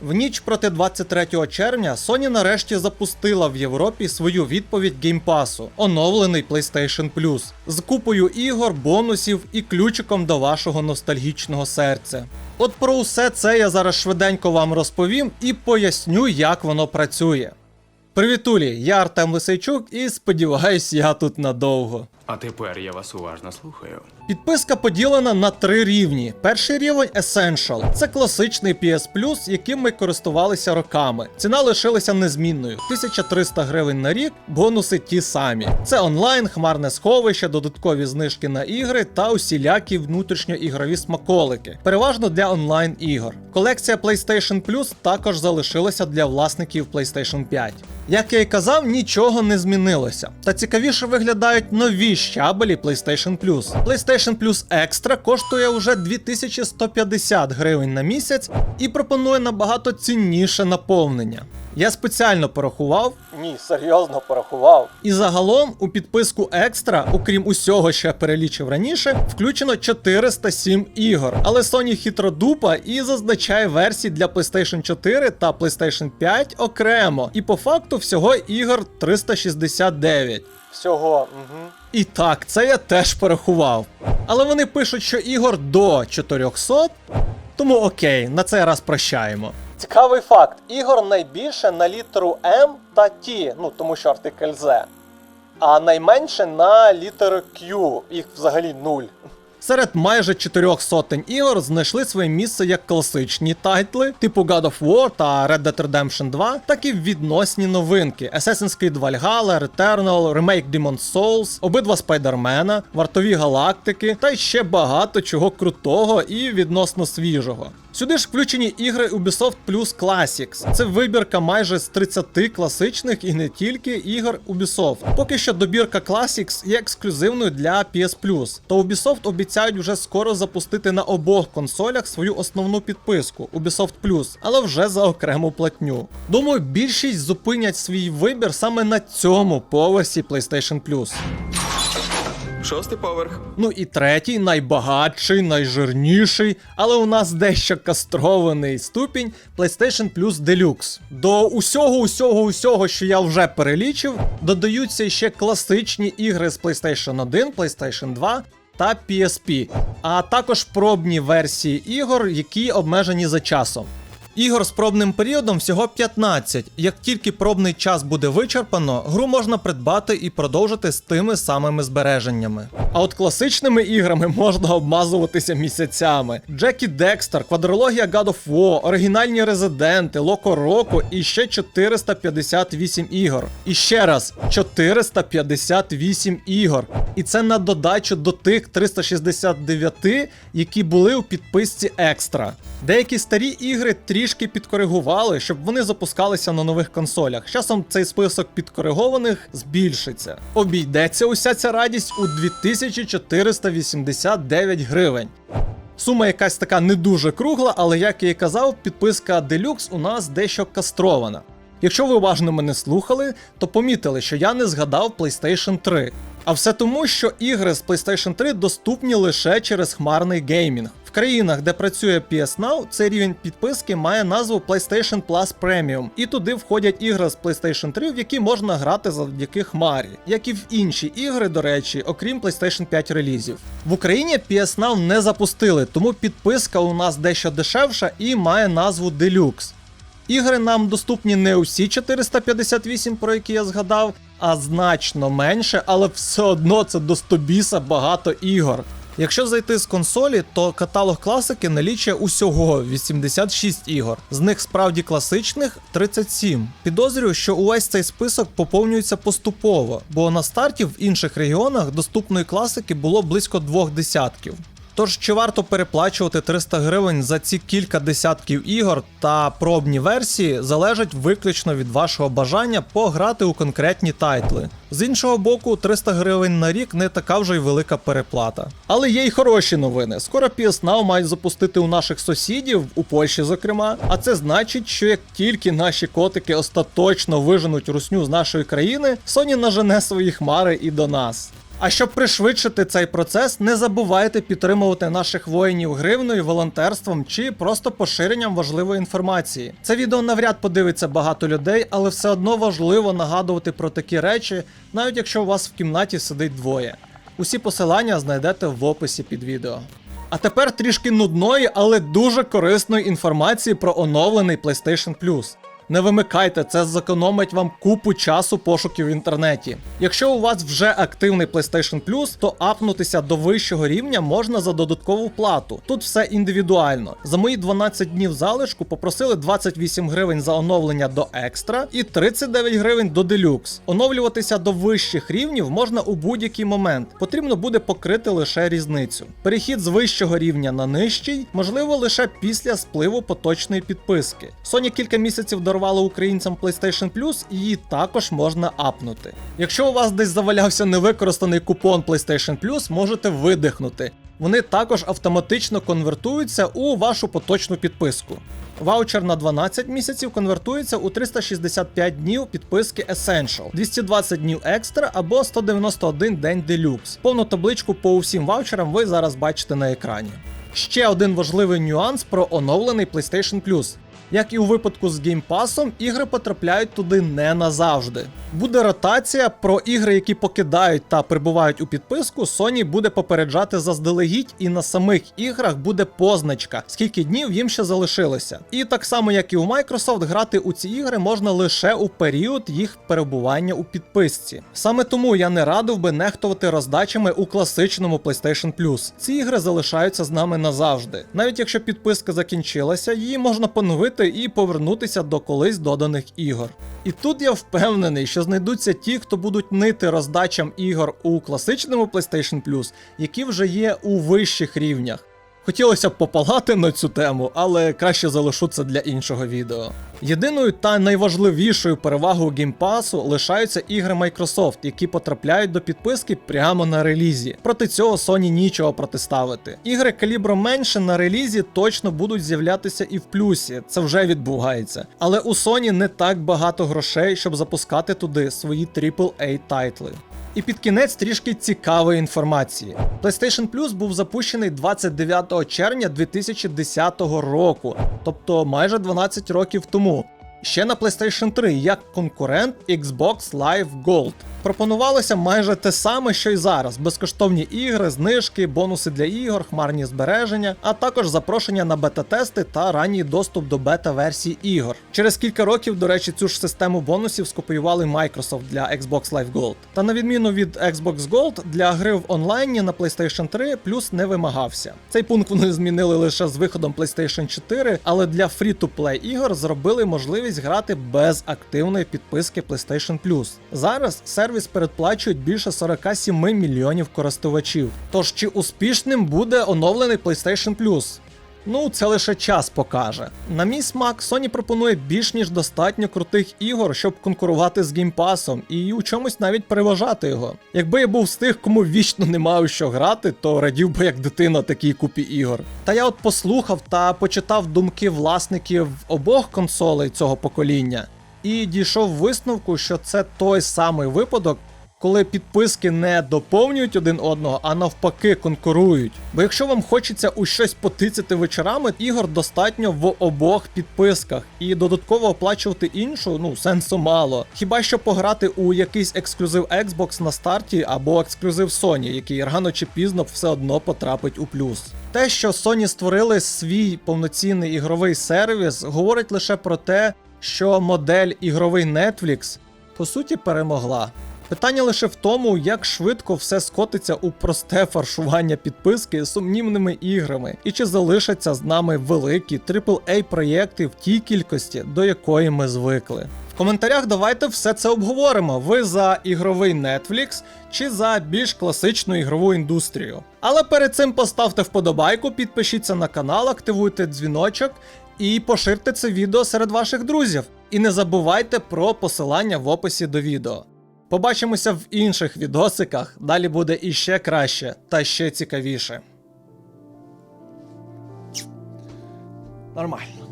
В ніч проти 23 червня Sony нарешті запустила в Європі свою відповідь геймпасу, оновлений PlayStation Plus, з купою ігор, бонусів і ключиком до вашого ностальгічного серця. От про усе це я зараз швиденько вам розповім і поясню, як воно працює. Привітулі, я Артем Лисейчук і сподіваюсь, я тут надовго. А тепер я вас уважно слухаю. Підписка поділена на три рівні. Перший рівень Essential. Це класичний PS Plus, яким ми користувалися роками. Ціна лишилася незмінною 1300 гривень на рік, бонуси ті самі. Це онлайн, хмарне сховище, додаткові знижки на ігри та усілякі внутрішньоігрові смаколики, переважно для онлайн ігор. Колекція PlayStation Plus також залишилася для власників PlayStation 5. Як я й казав, нічого не змінилося. Та цікавіше виглядають нові щабелі PlayStation Plus. PlayStation Plus Extra коштує уже 2150 гривень на місяць і пропонує набагато цінніше наповнення. Я спеціально порахував. Ні, серйозно порахував. І загалом у підписку Екстра, окрім усього, що я перелічив раніше, включено 407 ігор. Але Sony хитро дупа і зазначає версії для PlayStation 4 та PlayStation 5 окремо. І по факту всього ігор 369. Всього. Угу. І так, це я теж порахував. Але вони пишуть, що ігор до 400, тому окей, на цей раз прощаємо. Цікавий факт: ігор найбільше на літеру М та Т, ну тому що артикль З, а найменше на літеру Q, їх взагалі нуль. Серед майже чотирьох сотень ігор знайшли своє місце як класичні тайтли, типу God of War та Red Dead Redemption 2, так і відносні новинки: Assassin's Creed Valhalla, Returnal, ремейк Demon's Souls, обидва Спайдермена, вартові галактики та й ще багато чого крутого і відносно свіжого. Сюди ж включені ігри Ubisoft Plus Classics. Це вибірка майже з 30 класичних і не тільки ігор Ubisoft. Поки що добірка Classics є ексклюзивною для PS Plus. Та Ubisoft обіцяють вже скоро запустити на обох консолях свою основну підписку Ubisoft Plus, але вже за окрему платню. Думаю, більшість зупинять свій вибір саме на цьому поверсі PlayStation Plus. Шостий поверх. Ну і третій, найбагатший, найжирніший, але у нас дещо кастрований ступінь PlayStation Plus Deluxe. До усього, усього, усього, що я вже перелічив, додаються ще класичні ігри з PlayStation 1, PlayStation 2 та PSP, а також пробні версії ігор, які обмежені за часом. Ігор з пробним періодом всього 15. Як тільки пробний час буде вичерпано, гру можна придбати і продовжити з тими самими збереженнями. А от класичними іграми можна обмазуватися місяцями. Джекі Декстер, квадрологія God of War, оригінальні резиденти, Локо Роко і ще 458 ігор. І ще раз 458 ігор. І це на додачу до тих 369, які були у підписці екстра. Деякі старі ігри трішки підкоригували, щоб вони запускалися на нових консолях. Часом цей список підкоригованих збільшиться. Обійдеться уся ця радість у 2489 гривень. Сума якась така не дуже кругла, але як я і казав, підписка Deluxe у нас дещо кастрована. Якщо ви уважно мене слухали, то помітили, що я не згадав PlayStation 3. А все тому, що ігри з PlayStation 3 доступні лише через хмарний геймінг. Країнах, де працює PS Now, цей рівень підписки має назву PlayStation Plus Premium, і туди входять ігри з PlayStation 3, в які можна грати завдяки хмарі, як і в інші ігри, до речі, окрім PlayStation 5 релізів. В Україні PS Now не запустили, тому підписка у нас дещо дешевша і має назву Deluxe. Ігри нам доступні не усі 458, про які я згадав, а значно менше, але все одно це до 100 біса багато ігор. Якщо зайти з консолі, то каталог класики налічує усього 86 ігор, з них справді класичних 37. Підозрюю, що увесь цей список поповнюється поступово, бо на старті в інших регіонах доступної класики було близько двох десятків. Тож чи варто переплачувати 300 гривень за ці кілька десятків ігор та пробні версії залежить виключно від вашого бажання пограти у конкретні тайтли. З іншого боку, 300 гривень на рік не така вже й велика переплата. Але є й хороші новини. Скоро PS Now мають запустити у наших сусідів, у Польщі, зокрема. А це значить, що як тільки наші котики остаточно виженуть русню з нашої країни, Sony нажене свої хмари і до нас. А щоб пришвидшити цей процес, не забувайте підтримувати наших воїнів гривною, волонтерством чи просто поширенням важливої інформації. Це відео навряд подивиться багато людей, але все одно важливо нагадувати про такі речі, навіть якщо у вас в кімнаті сидить двоє. Усі посилання знайдете в описі під відео. А тепер трішки нудної, але дуже корисної інформації про оновлений PlayStation Plus. Не вимикайте, це зекономить вам купу часу пошуків в інтернеті. Якщо у вас вже активний PlayStation Plus, то апнутися до вищого рівня можна за додаткову плату. Тут все індивідуально. За мої 12 днів залишку попросили 28 гривень за оновлення до екстра і 39 гривень до делюкс. Оновлюватися до вищих рівнів можна у будь-який момент. Потрібно буде покрити лише різницю. Перехід з вищого рівня на нижчий можливо лише після спливу поточної підписки. Sony кілька місяців дарувала українцям PlayStation Plus, її також можна апнути. Якщо у вас десь завалявся невикористаний купон PlayStation Plus, можете видихнути. Вони також автоматично конвертуються у вашу поточну підписку. Ваучер на 12 місяців конвертується у 365 днів підписки Essential, 220 днів екстра або 191 день Deluxe. Повну табличку по усім ваучерам ви зараз бачите на екрані. Ще один важливий нюанс про оновлений PlayStation Plus. Як і у випадку з геймпасом, ігри потрапляють туди не назавжди. Буде ротація про ігри, які покидають та прибувають у підписку. Sony буде попереджати заздалегідь, і на самих іграх буде позначка, скільки днів їм ще залишилося. І так само, як і у Microsoft, грати у ці ігри можна лише у період їх перебування у підписці. Саме тому я не радив би нехтувати роздачами у класичному PlayStation Plus. Ці ігри залишаються з нами назавжди. Навіть якщо підписка закінчилася, її можна поновити і повернутися до колись доданих ігор. І тут я впевнений, що знайдуться ті, хто будуть нити роздачам ігор у класичному PlayStation Plus, які вже є у вищих рівнях. Хотілося б попалати на цю тему, але краще залишу це для іншого відео. Єдиною та найважливішою перевагою геймпасу лишаються ігри Microsoft, які потрапляють до підписки прямо на релізі. Проти цього Sony нічого протиставити. Ігри калібром менше на релізі точно будуть з'являтися і в плюсі, це вже відбувається. Але у Sony не так багато грошей, щоб запускати туди свої AAA тайтли. І під кінець трішки цікавої інформації. PlayStation Plus був запущений 29 червня 2010 року, тобто майже 12 років тому. Ще на PlayStation 3 як конкурент Xbox Live Gold. Пропонувалося майже те саме, що й зараз: безкоштовні ігри, знижки, бонуси для ігор, хмарні збереження, а також запрошення на бета-тести та ранній доступ до бета-версій ігор. Через кілька років, до речі, цю ж систему бонусів скопіювали Microsoft для Xbox Live Gold. Та на відміну від Xbox Gold, для гри в онлайні на PlayStation 3 плюс не вимагався. Цей пункт вони змінили лише з виходом PlayStation 4, але для free-to-play ігор зробили можливість грати без активної підписки PlayStation Plus. Зараз сервіс передплачують більше 47 мільйонів користувачів. Тож чи успішним буде оновлений PlayStation Plus? Ну, це лише час покаже. На мій смак, Sony пропонує більш ніж достатньо крутих ігор, щоб конкурувати з геймпасом і у чомусь навіть переважати його. Якби я був з тих, кому вічно не маю що грати, то радів би як дитина такій купі ігор. Та я от послухав та почитав думки власників обох консолей цього покоління і дійшов висновку, що це той самий випадок, коли підписки не доповнюють один одного, а навпаки конкурують. Бо якщо вам хочеться у щось потицяти вечорами, ігор достатньо в обох підписках, і додатково оплачувати іншу, ну сенсу мало. Хіба що пограти у якийсь ексклюзив Xbox на старті або ексклюзив Sony, який рано чи пізно все одно потрапить у плюс. Те, що Sony створили свій повноцінний ігровий сервіс, говорить лише про те, що модель ігровий Netflix по суті перемогла. Питання лише в тому, як швидко все скотиться у просте фаршування підписки сумнівними іграми, і чи залишаться з нами великі AAA проєкти в тій кількості, до якої ми звикли. В коментарях давайте все це обговоримо. Ви за ігровий Netflix чи за більш класичну ігрову індустрію. Але перед цим поставте вподобайку, підпишіться на канал, активуйте дзвіночок і поширте це відео серед ваших друзів. І не забувайте про посилання в описі до відео. Побачимося в інших відосиках, далі буде іще краще та ще цікавіше. Нормально.